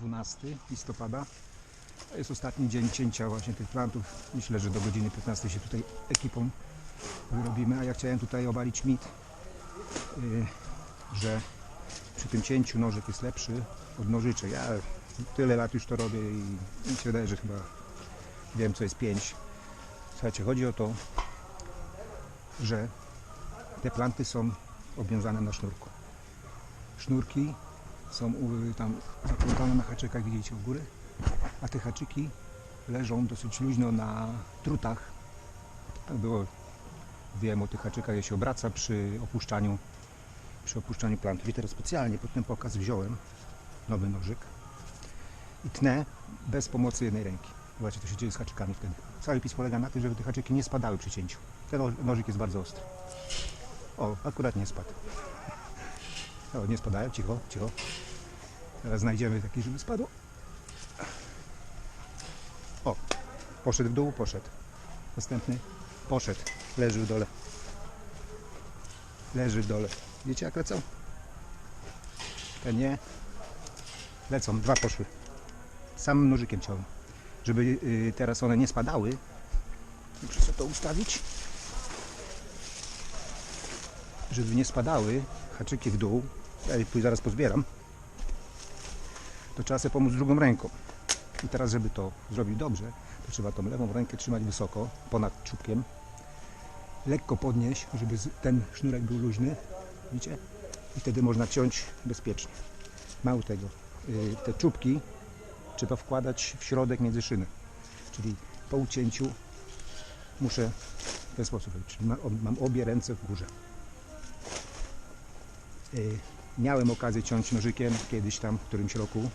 12 listopada. To jest ostatni dzień cięcia właśnie tych plantów. Myślę, że do godziny 15 się tutaj ekipą wyrobimy, a ja chciałem tutaj obalić mit, yy, że przy tym cięciu nożyk jest lepszy od nożyczek. Ja tyle lat już to robię i mi się wydaje, że chyba wiem co jest pięć. Słuchajcie, chodzi o to, że te planty są obwiązane na sznurku. Sznurki są tam zaplątane na haczykach, widzicie u góry, a te haczyki leżą dosyć luźno na drutach. Tak było, wiem o tych haczykach, je się obraca przy opuszczaniu, przy opuszczaniu plantów. I teraz specjalnie pod ten pokaz wziąłem nowy nożyk i tnę bez pomocy jednej ręki. Zobaczcie, co się dzieje z haczykami wtedy. Cały pis polega na tym, żeby te haczyki nie spadały przy cięciu. Ten no- nożyk jest bardzo ostry. O, akurat nie spadł. O, nie spadają, cicho, cicho. Teraz znajdziemy taki, żeby spadło. O, poszedł w dół, poszedł. Następny, poszedł, leży w dole. Leży w dole. Wiecie jak lecą? Ten nie. Lecą, dwa poszły. Samym nożykiem ciąłem. Żeby y, teraz one nie spadały, muszę sobie to ustawić. Żeby nie spadały haczyki w dół, ja je zaraz pozbieram, to trzeba sobie pomóc drugą ręką. I teraz, żeby to zrobić dobrze, to trzeba tą lewą rękę trzymać wysoko, ponad czubkiem, lekko podnieść, żeby ten sznurek był luźny, widzicie? I wtedy można ciąć bezpiecznie. Mało tego, y, te czubki trzeba wkładać w środek między szyny. Czyli po ucięciu muszę w ten sposób robić. Mam obie ręce w górze. Miałem okazję ciąć nożykiem kiedyś tam w którymś roku,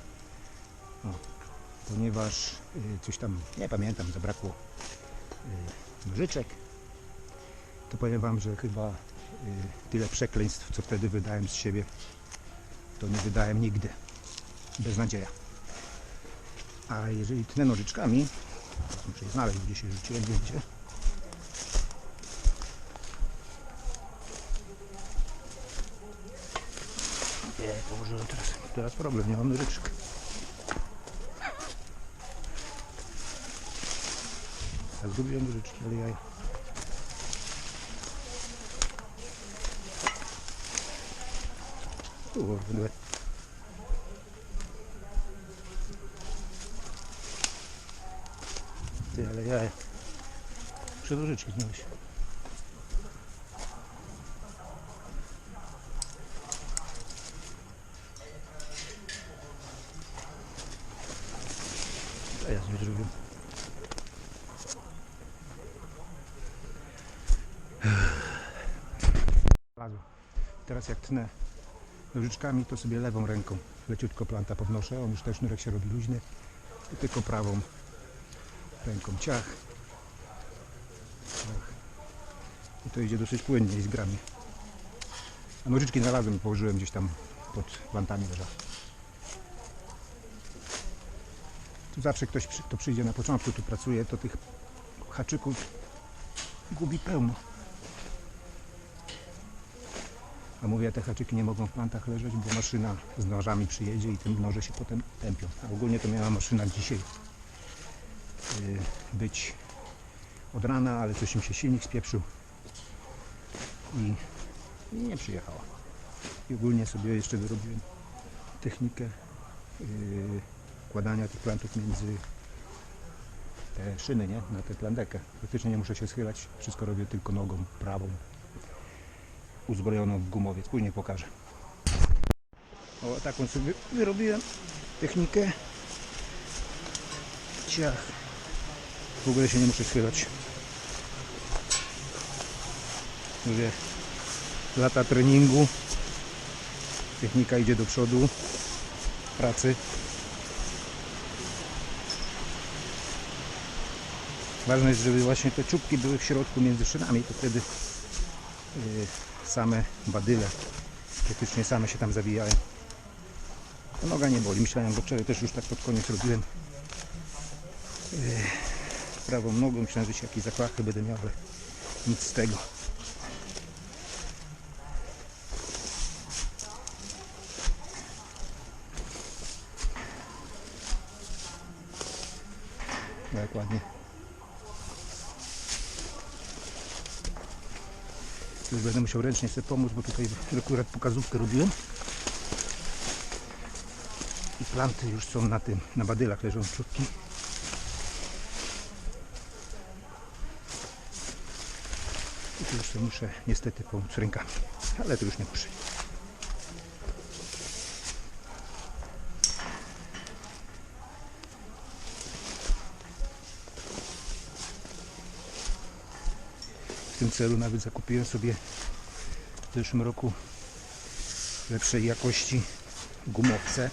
ponieważ y, coś tam, nie pamiętam, zabrakło y, nożyczek. To powiem Wam, że chyba y, tyle przekleństw, co wtedy wydałem z siebie, to nie wydałem nigdy. Beznadzieja. A jeżeli tnę nożyczkami, muszę je znaleźć, gdzie się rzuciłem, wiecie, Położyłem teraz. Teraz problem, nie mam nożyczek. Ja zgubiłem nożyczki, ale ja... Kurde. Ty, ale ja... Muszę nożyczki Znalazłem. Teraz jak tnę nożyczkami, to sobie lewą ręką leciutko planta pownoszę. On już też sznurek się robi luźny. I tylko prawą ręką ciach. ciach. I to idzie dosyć płynnie i zgrabnie. A nożyczki znalazłem położyłem gdzieś tam pod plantami leżały. Tu zawsze ktoś, kto przyjdzie na początku, tu pracuje, to tych haczyków gubi pełno. A mówię, te haczyki nie mogą w plantach leżeć, bo maszyna z nożami przyjedzie i te noże się potem tępią. A ogólnie to miała maszyna dzisiaj yy, być od rana, ale coś im się silnik spieprzył i, i nie przyjechała. I ogólnie sobie jeszcze wyrobiłem technikę yy, wkładania tych plantów między te szyny, nie? Na tę plandekę. Praktycznie nie muszę się schylać, wszystko robię tylko nogą prawą, uzbrojoną w gumowiec. Później pokażę. O, taką sobie wyrobiłem technikę. Ciach. W ogóle się nie muszę schylać. Mówię, lata treningu. Technika idzie do przodu. Pracy. Ważne jest, żeby właśnie te czubki były w środku między szynami, to wtedy yy, same badyle praktycznie same się tam zawijają. To noga nie boli. Myślałem, bo wczoraj też już tak pod koniec robiłem yy, prawą nogą. Myślałem, że się jakieś zakwachy będę miał, ale nic z tego. Dokładnie. Już będę musiał ręcznie sobie pomóc, bo tutaj akurat pokazówkę robiłem. I planty już są na tym, na badylach leżą czubki. I tu już sobie muszę niestety pomóc rękami, ale to już nie muszę. W tym celu nawet zakupiłem sobie w zeszłym roku lepszej jakości gumowce,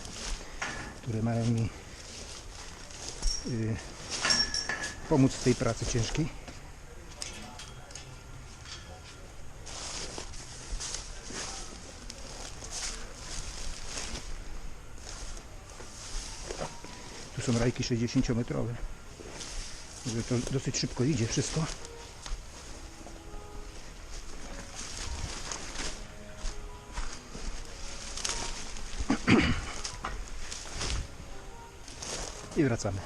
które mają mi y, pomóc w tej pracy ciężkiej. Tu są rajki 60-metrowe. Także to dosyć szybko idzie wszystko. I wracamy.